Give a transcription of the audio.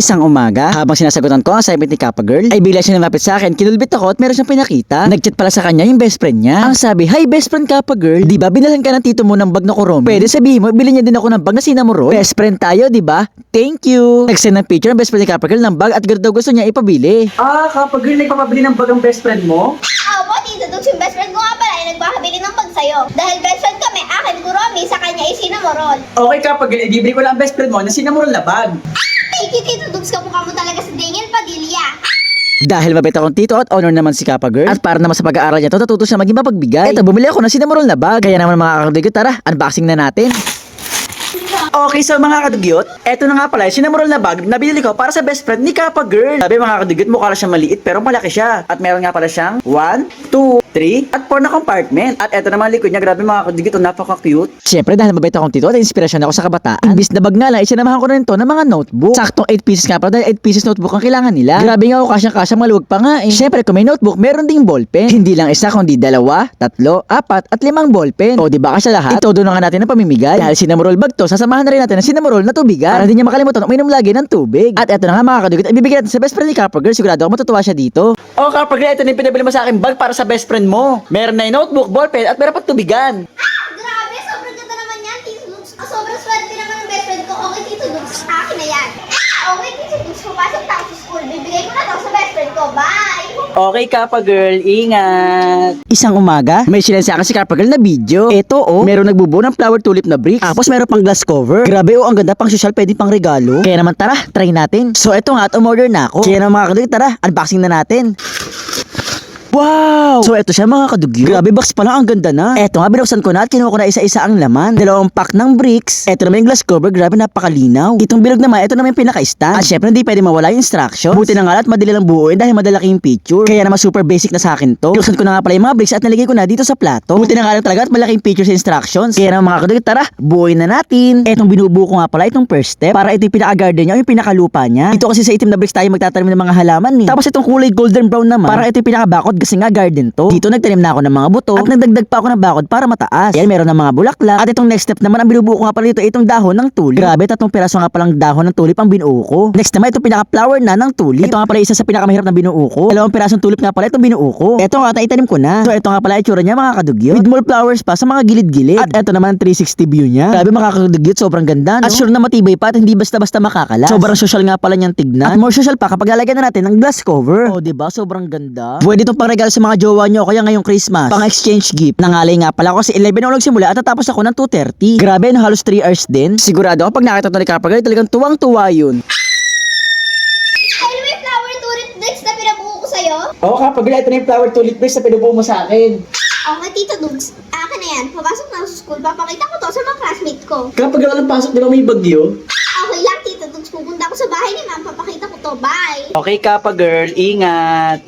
Isang umaga, habang sinasagutan ko ang assignment ni Kappa Girl, ay bigla siya lumapit sa akin, kinulbit ako at meron siyang pinakita. Nagchat pala sa kanya yung best friend niya. Ang sabi, Hi best friend Kappa Girl, di ba binalhan ka ng tito mo ng bag na kuromi? Pwede sabihin mo, bilhin niya din ako ng bag na sinamuro. Best friend tayo, di ba? Thank you. Nag-send ng picture ng best friend ni Kappa Girl ng bag at girl daw gusto niya ipabili. Ah, Kappa Girl, nagpapabili ng bag ang best friend mo? Opo, tito Dugs, yung best friend ko nga pala ay nagpapabili ng bag sa'yo. Dahil best friend kami, akin Kuromi, sa kanya ay sinamorol. Okay Kappa Girl, ibibili ko lang ang best friend mo na sinamuro na bag. Thank you, tito Dugs, kamukha mo talaga si Daniel Padilla. Dahil mabait akong tito at honor naman si Kappa Girl. At para naman sa pag-aaral niya to, natuto siya maging mapagbigay. Eto, bumili ako ng sinamurol na bag. Kaya naman mga kakadugyot, tara, unboxing na natin. Okay, so mga kadugyot, eto na nga pala, yung sinamurol na bag na binili ko para sa best friend ni Kappa Girl. Sabi mga kadugyot, mukha lang siya maliit pero malaki siya. At meron nga pala siyang 1, 2, 3, at 4 na compartment. At eto naman likod niya, grabe mga kadugyot, oh, napaka-cute. Siyempre, dahil mabait akong tito at inspirasyon ako sa kabataan. Imbis na bag nga lang, isinamahan ko na rin to ng mga notebook. Saktong 8 pieces nga pala dahil 8 pieces notebook ang kailangan nila. Grabe nga ako, kasyang-kasya maluwag pa nga eh. Siyempre, kung may notebook, meron ding ballpen. Hindi lang isa, kundi dalawa, tatlo, apat, at limang ballpen. O, di ba kasya lahat? Ito doon na nga natin ang pamimigay. Dahil sinamurol bag to, sasamahan na rin natin ng sinamurol na tubigan. Para hindi niya makalimutan uminom lagi ng tubig. At eto na nga mga kadugit, ibibigay natin sa best friend ni Carper Girl. Sigurado ako matutuwa siya dito. Oh, Carper Girl, ito na yung pinabili mo sa akin bag para sa best friend mo. Meron na yung notebook, ballpen, at meron pa tubigan. Grabe, sobrang ganda naman yan, tito Dugs. Ah, sobrang swerte naman ng best friend ko. Okay, tito Dugs, akin na yan. Ah, okay, tito Dugs, pumasok tayo sa school. Bibigay ko na daw sa best friend ko. Bye! Okay, Kappa Girl, ingat. Isang umaga, may sinend sa akin si Kappa Girl na video. Ito oh, meron nagbubuo ng flower tulip na bricks. Tapos meron pang glass cover. Grabe oh, ang ganda pang social, pwede pang regalo. Kaya naman tara, try natin. So ito nga at umorder na ako. Kaya naman mga kadugit, tara, unboxing na natin. Wow! So eto siya mga kadugyo. Grabe box pala ang ganda na. Eto nga binuksan ko na at kinuha ko na isa-isa ang laman. Dalawang pack ng bricks. Eto naman yung glass cover. Grabe napakalinaw. Itong bilog naman, eto naman yung pinaka-stand. At syempre hindi pwede mawala yung instructions. Buti na nga at madali lang buuin dahil madalaki yung picture. Kaya naman super basic na sa akin to. Binuksan ko na nga pala yung mga bricks at nalagay ko na dito sa plato. Buti na nga lang talaga at malaki yung picture sa instructions. Kaya naman mga kadugyo, tara, buuin na natin. Etong binubuo ko nga pala itong first step. Para ito yung pinaka-garden niya o yung pinaka-lupa niya. Dito kasi sa itim na bricks tayo magtatanim ng mga halaman ni. Tapos itong kulay golden brown naman. Para ito yung pinaka-bakod kasi nga garden to. Dito nagtanim na ako ng mga buto at nagdagdag pa ako ng bakod para mataas. Yan meron ng mga bulaklak. At itong next step naman ang binubuo ko nga pala dito itong dahon ng tulip. Grabe, tatlong piraso nga palang dahon ng tulip ang binuo ko. Next naman itong pinaka-flower na ng tulip. Ito nga pala isa sa pinakamahirap na binuo ko. Dalawang pirasong tulip nga pala itong binuo ko. Ito nga itanim ko na. So ito nga pala itsura niya mga kadugyo. With more flowers pa sa mga gilid-gilid. At ito naman 360 view niya. Grabe mga kadugyo, sobrang ganda. No? At sure na matibay pa at hindi basta-basta makakalas. Sobrang social nga pala niyang tignan. At more social pa kapag lalagyan na natin ng glass cover. Oh, 'di ba? Sobrang ganda. Pwede itong pangregalo sa mga jowa niyo kaya ngayong Christmas. Pang exchange gift. Nangalay nga pala ako kasi 11 ako nagsimula at natapos ako ng 2.30. Grabe, no, halos 3 hours din. Sigurado ako pag nakita to ni Kapagay, talagang tuwang-tuwa yun. May flower tulip Dugs na pinabuo ko sa'yo? Oo, Kapagay, ito na yung flower tulip base na pinubuo mo sa akin. Okay, tito Dugs, akin na yan. Papasok na ako sa school, papakita ko to sa mga classmate ko. Kapag walang pasok, di ba may bagyo? Okay lang, tito Dugs, pupunta ako sa bahay ni ma'am, papakita ko to. Bye! Okay, Kappa girl, ingat.